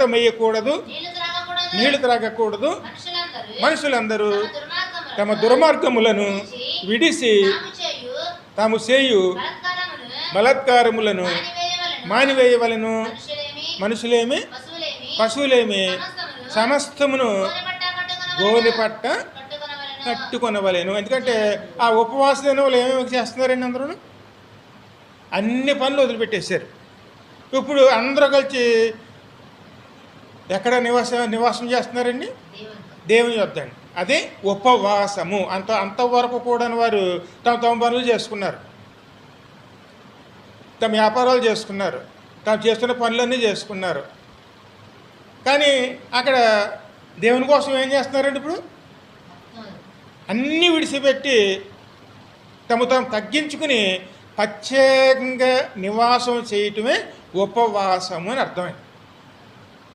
రక్తమేయకూడదు నీళ్ళు త్రాగకూడదు మనుషులందరూ తమ దుర్మార్గములను విడిసి తాము చేయు బలాత్కారములను మానివేయవలెను. మనుషులేమి పశువులేమి సమస్తమును. గోని పట్ట కట్టుకొనవలెను. ఎందుకంటే ఆ ఉపవాస దినం వాళ్ళు ఏమేమి చేస్తున్నారండి అందరూ అన్ని పనులు వదిలిపెట్టేశారు ఇప్పుడు అందరూ కలిసి ఎక్కడ నివాసం నివాసం చేస్తున్నారండి? దేవుని యొద్దండి అదే ఉపవాసము. అంత అంతవరకు కూడా వారు తమ తమ పనులు చేసుకున్నారు. తమ వ్యాపారాలు చేసుకున్నారు. తాము చేస్తున్న పనులన్నీ చేసుకున్నారు. కానీ అక్కడ దేవుని కోసం ఏం చేస్తున్నారండి ఇప్పుడు? అన్నీ విడిచిపెట్టి తమ తాము తగ్గించుకుని ప్రత్యేకంగా నివాసం చేయటమే ఉపవాసము అని అర్థమైంది.